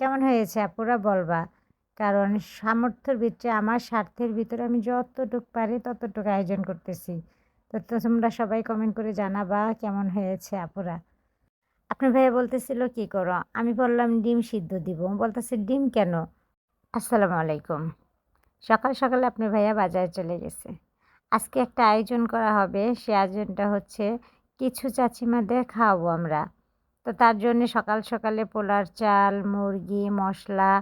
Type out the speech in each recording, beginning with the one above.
কেমন হয়েছে আপুরা বলবা? কারণ সামর্থ্যের ভিতরে আমার স্বার্থের ভিতরে আমি যতটুকু পারি ততটুকু আয়োজন করতেছি। তো তোমরা সবাই কমেন্ট করে জানাবা কেমন হয়েছে আপুরা। আপনার ভাইয়া বলতেছিল, কি করো? আমি বললাম, ডিম সিদ্ধ দিব। বলতেছে, ডিম কেন? আসসালামু আলাইকুম। সকাল সকালে আপনার ভাইয়া বাজারে চলে গেছে। আজকে একটা আয়োজন করা হবে, সে আয়োজনটা হচ্ছে, কিছু চাচিমাদের খাওয়াবো আমরা। তো তার জন্য সকাল সকালে পোলার চাল, মুরগি, মশলা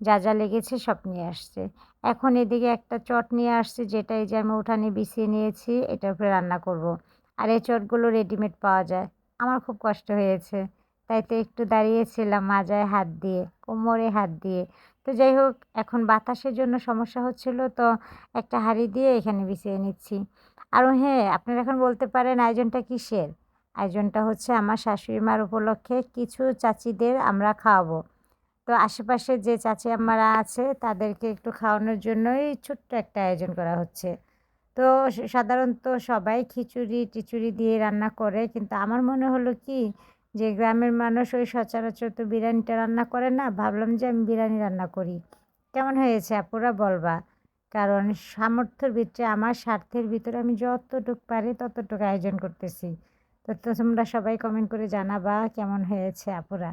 যা যা লেগেছে সব নিয়ে আসছে। এখন এদিকে একটা চট নিয়ে আসছে যেটা এই যে আমি উঠানে বিছিয়ে নিয়েছি, এটার উপরে রান্না করব। আর এই চটগুলো রেডিমেড পাওয়া যায়। আমার খুব কষ্ট হয়েছে। তাই তো একটু দাঁড়িয়েছিলাম মাজায় হাত দিয়ে, কোমরে হাত দিয়ে। তো যাই হোক, এখন বাতাসের জন্য সমস্যা হচ্ছিল তো একটা হাঁড়ি দিয়ে এখানে বিছিয়ে নিচ্ছি। আরও হ্যাঁ আপনারা এখন বলতে পারেন আয়োজনটা কিসের? আয়োজনটা হচ্ছে আমার শাশুড়ি মার উপলক্ষে কিছু চাচিদের আমরা খাওয়াবো। তো আশেপাশে যে চাচি আম্মারা আছে, তাদেরকে একটু খাওয়ানোর জন্যই ছোট্ট একটা আয়োজন করা হচ্ছে। তো সাধারণত সবাই খিচুড়ি, টিচুড়ি দিয়ে রান্না করে, কিন্তু আমার মনে হলো কি, যে গ্রামের মানুষ ওই সচরাচর তো বিরিয়ানিটা রান্না করে না, ভাবলাম যে আমি বিরিয়ানি রান্না করি। কেমন হয়েছে আপুরা বলবা? কারণ সামর্থ্যের ভিতরে আমার স্বার্থের ভিতরে আমি যতটুকু পারি ততটুকু আয়োজন করতেছি। তো তোমরা সবাই কমেন্ট করে জানাবা কেমন হয়েছে আপুরা।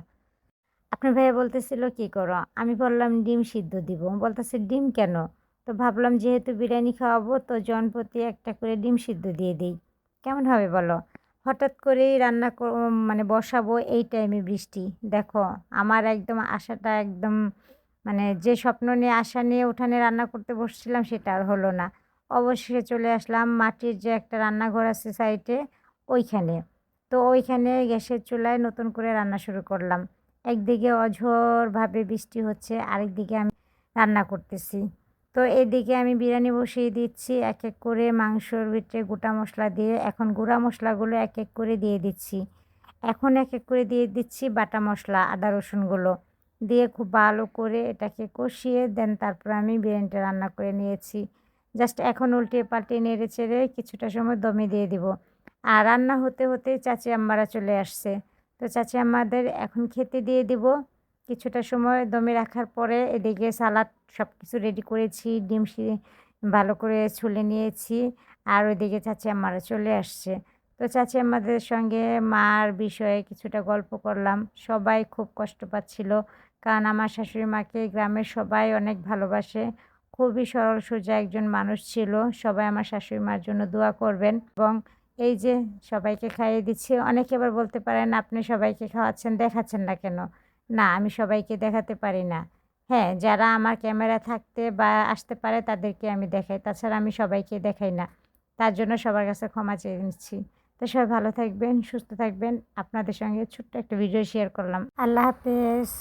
আপনার ভাইয়া বলতেছিল, কি করো? আমি বললাম, ডিম সিদ্ধ দিব। বলতেছে, ডিম কেন? তো ভাবলাম, যেহেতু বিরিয়ানি খাওয়াবো, তো জনপ্রতি একটা করে ডিম সিদ্ধ দিয়ে দিই। কেমন হবে বলো? হঠাৎ করেই রান্না মানে বসাবো এই টাইমে বৃষ্টি। দেখো, আমার একদম আশাটা একদম মানে যে স্বপ্ন নিয়ে, আশা নিয়ে উঠানে রান্না করতে বসছিলাম, সেটা আর হলো না। অবশেষে চলে আসলাম, মাটির যে একটা রান্নাঘর আছে সাইডে ওইখানে। তো ওইখানে গ্যাসের চুলায় নতুন করে রান্না শুরু করলাম। একদিকে অঝোরভাবে বৃষ্টি হচ্ছে, আরেকদিকে আমি রান্না করতেছি। তো এদিকে আমি বিরিয়ানি বসিয়ে দিচ্ছি এক এক করে মাংসর ভিতরে গোটা মশলা দিয়ে, এখন গুঁড়া মশলাগুলো এক এক করে দিয়ে দিচ্ছি। এখন এক এক করে দিয়ে দিচ্ছি বাটা মশলা, আদা রসুনগুলো। দিয়ে খুব ভালো করে এটাকে কষিয়ে দেন, তারপর আমি বিরিয়ানিটা রান্না করে নিয়েছি। জাস্ট এখন উল্টে পাল্টে নেড়ে চেড়ে কিছুটা সময় দমে দিয়ে দিব। আর রান্না হতে হতে চাচি আম্মারা চলে আসছে। তো চাচি আমাদের এখন খেতে দিয়ে দিব। কিছুটা সময় দমে রাখার পরে এদিকে সালাদ সব কিছু রেডি করেছি, ডিম ভালো করে ছুলে নিয়েছি আর ওইদিকে চাচি আম্মারা চলে আসছে। তো চাচি আমাদের সঙ্গে মার বিষয়ে কিছুটা গল্প করলাম। সবাই খুব কষ্ট পাচ্ছিল কারণ আমার শাশুড়ি মাকে গ্রামের সবাই অনেক ভালোবাসে। খুবই সরল সোজা একজন মানুষ ছিল। সবাই আমার শাশুড়ি মার জন্য দোয়া করবেন এবং এই যে সবাইকে খাইয়ে দিচ্ছি। অনেকে এবার বলতে পারেন, আপনি সবাইকে খাওয়াচ্ছেন, দেখাচ্ছেন না কেন? না, আমি সবাইকে দেখাতে পারি না। হ্যাঁ যারা আমার ক্যামেরা থাকতে বা আসতে পারে, তাদেরকে আমি দেখাই। তাছাড়া আমি সবাইকে দেখাই না। তার জন্য সবার কাছে ক্ষমা চেয়ে নিচ্ছি। তো সবাই ভালো থাকবেন, সুস্থ থাকবেন। আপনাদের সঙ্গে ছোট্ট একটা ভিডিও শেয়ার করলাম। আল্লাহ হাফেজ।